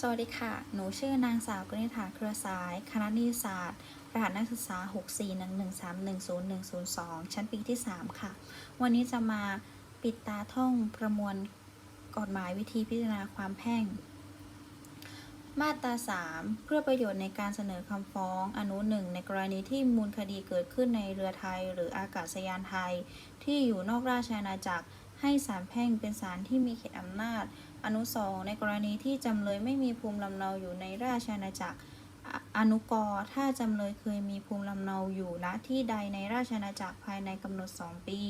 สวัสดีค่ะ หนูชื่อนางสาวกนิษฐาเครือสาย คณะนิติศาสตร์ รหัสนักศึกษา 64113100102 ชั้นปีที่ 3 ค่ะ วันนี้จะมาปิดตาท่องประมวลกฎหมายวิธีพิจารณาความแพ่ง มาตรา 3 เพื่อประโยชน์ในการเสนอคำฟ้อง อนุ1ในกรณีที่มูลคดีเกิดขึ้นในเรือไทย หรืออากาศยานไทย ที่อยู่นอกราชอาณาจักร ให้ศาลแพ่งเป็นศาลที่มีเขตอำนาจ อนุสองในกรณีที่จำเลยไม่มีภูมิลำเนาอยู่ในราชอาณาจักร อนุกรถ้าจำเลยเคยมีภูมิลำเนาอยู่ณที่ใดในราชอาณาจักรภายในกำหนด 2 ปี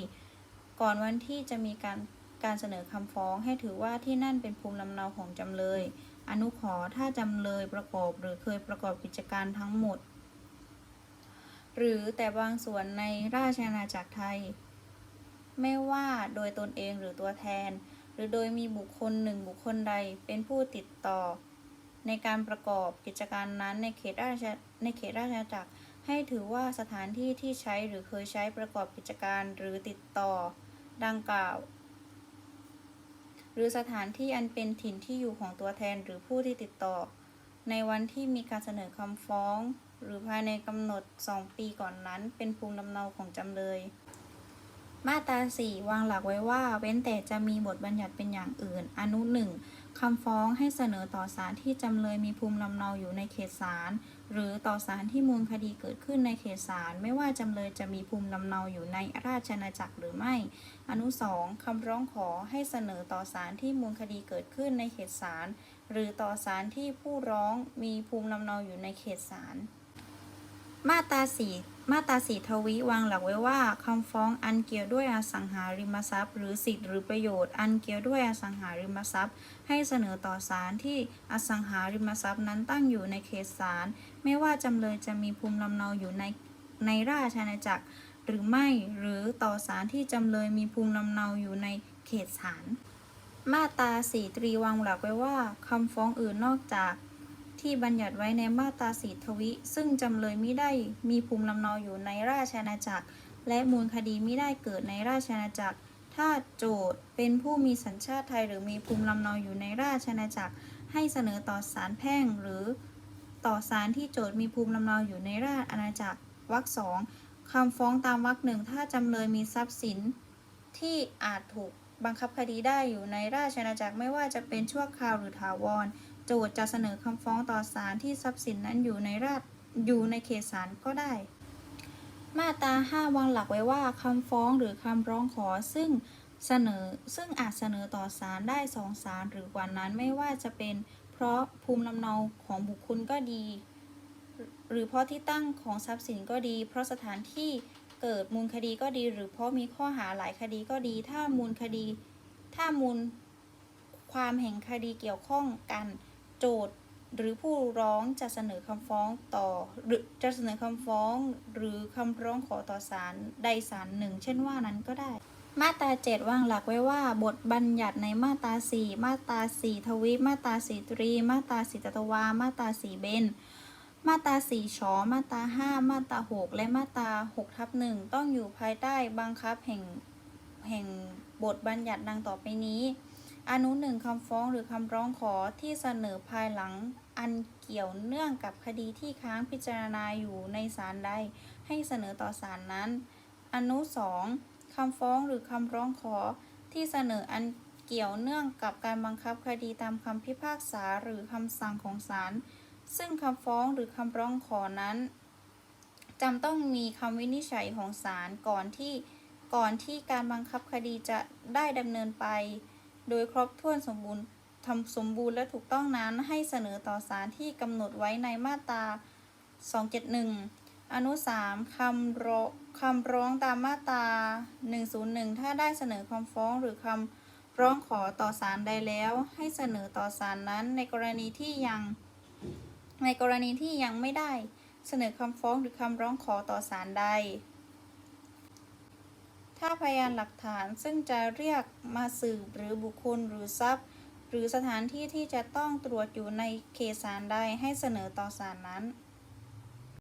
ก่อนวันที่จะมีการการเสนอคำฟ้องให้ถือว่าที่นั่นเป็นภูมิลำเนาของจำเลย อนุขอถ้าจำเลยประกอบหรือเคยประกอบกิจการทั้งหมด หรือแต่บางส่วนในราชอาณาจักรไทย ไม่ว่าโดยตนเองหรือตัวแทน หรือโดยมีบุคคลหนึ่งบุคคลใดเป็นผู้ติดต่อ ในการประกอบกิจการนั้นในเขตราชในเขตราชอาณาจักร ให้ถือว่าสถานที่ที่ใช้หรือเคยใช้ประกอบกิจการหรือติดต่อดังกล่าว หรือสถานที่อันเป็นถิ่นที่อยู่ของตัวแทนหรือผู้ที่ติดต่อ ในวันที่มีการเสนอคำฟ้อง หรือภายในกำหนด 2 ปีก่อนนั้น เป็นภูมิลำเนาของจำเลย มาตรา4วางหลักไว้ว่า เว้นแต่จะมีบทบัญญัติเป็นอย่างอื่น อนุ1คำฟ้องให้เสนอต่อศาลที่จำเลยมีภูมิลำเนาอยู่ในเขตศาลหรือต่อศาลที่มูลคดีเกิดขึ้นในเขตศาลไม่ว่าจำเลยจะมีภูมิลำเนาอยู่ในราชอาณาจักรหรือไม่ อนุ2คำร้องขอให้เสนอต่อศาลที่มูลคดีเกิดขึ้นในเขตศาลหรือต่อศาลที่ผู้ร้องมีภูมิลำเนาอยู่ในเขตศาล มาตราสี่มาตราสีทวีวางหลักไว้ว่าคำฟ้องอันเกี่ยวด้วยอสังหาริมทรัพย์ หรือสิทธิหรือประโยชน์อันเกี่ยวด้วยอสังหาริมทรัพย์ ให้เสนอต่อศาลที่อสังหาริมทรัพย์นั้นตั้งอยู่ในเขตศาลไม่ว่าจำเลยจะมีภูมิลำเนาอยู่ในในราชอาณาจักร หรือไม่หรือต่อศาลที่จำเลยมีภูมิลำเนาอยู่ในเขตศาลมาตราสีตรีวางหลักไว้ว่าคำฟ้องอื่นนอกจาก ที่บัญญัติไว้ในมาตราสีทวิ ซึ่งจำเลยไม่ได้มีภูมิลำเนาอยู่ในราชอาณาจักร และมูลคดีไม่ได้เกิดในราชอาณาจักร ถ้าโจทย์เป็นผู้มีสัญชาติไทยหรือมีภูมิลำเนาอยู่ในราชอาณาจักร ให้เสนอต่อศาลแพ่งหรือต่อศาลที่โจทย์มีภูมิลำเนาอยู่ในราชอาณาจักรวรรคสองคำฟ้องตามวรรคหนึ่งถ้าจำเลยมีทรัพย์สินที่อาจถูกบังคับคดีได้อยู่ในราชอาณาจักรไม่ว่าจะเป็นชั่วคราวหรือถาวร โจทจะเสนอคำฟ้องต่อศาลที่ทรัพย์สินนั้นอยู่ในราชอยู่ในเขตศาลก็ได้ มาตรา5วางหลักไว้ว่าคำฟ้องหรือคำร้องขอซึ่งเสนอซึ่งอาจเสนอต่อศาลได้สองศาลหรือกว่านั้นไม่ว่าจะเป็นเพราะภูมิลำเนาของบุคคลก็ดี หรือเพราะที่ตั้งของทรัพย์สินก็ดี เพราะสถานที่เกิดมูลคดีก็ดี หรือเพราะมีข้อหาหลายคดีก็ดี ถ้ามูลคดี ถ้ามูลความแห่งคดีเกี่ยวข้องกัน โจทย์หรือผู้ร้องจะเสนอคำฟ้องต่อ หรือจะเสนอคำฟ้อง หรือคำร้องขอต่อศาลใดศาลหนึ่ง เช่นว่านั้นก็ได้ มาตรา7วางหลักไว้ว่า บทบัญญัติในมาตรา4มาตรา4ทวีมาตรา4ตรี มาตรา4ตตวา มาตรา4เบนมาตรา4ชอมาตรา5มาตรา6และมาตรา6ทับ1ต้องอยู่ภายใต้บังคับแห่งแห่งบทบัญญัติดังต่อไปนี้ อนุหนึ่งคำฟ้องหรือคำร้องขอที่เสนอภายหลังอันเกี่ยวเนื่องกับคดีที่ค้างพิจารณาอยู่ในศาลใด ให้เสนอต่อศาลนั้น อนุสองคำฟ้องหรือคำร้องขอที่เสนออันเกี่ยวเนื่องกับการบังคับคดีตามคำพิพากษาหรือคำสั่งของศาลซึ่งคำฟ้องหรือคำร้องขอนั้นจำต้องมีคำวินิจฉัยของศาลก่อนที่ก่อนที่การบังคับคดีจะได้ดำเนินไป โดยครบถ้วนสมบูรณ์ทำสมบูรณ์และถูกต้องนั้นให้เสนอต่อศาลที่กำหนดไว้ในมาตรา 271 อนุ 3 คำร้องคำร้องตามมาตรา 101 ถ้าได้เสนอคำฟ้องหรือคำร้องขอต่อศาลใดแล้ว ให้เสนอต่อศาลนั้นในกรณีที่ยัง ในกรณีที่ยังไม่ได้เสนอคำฟ้องหรือคำร้องขอต่อศาลใด ถ้าพยานหลักฐานซึ่งจะเรียกมาสืบหรือบุคคลหรือทรัพย์ หรือสถานที่ที่จะต้องตรวจอยู่ในเขตศาลใดให้เสนอต่อศาลนั้น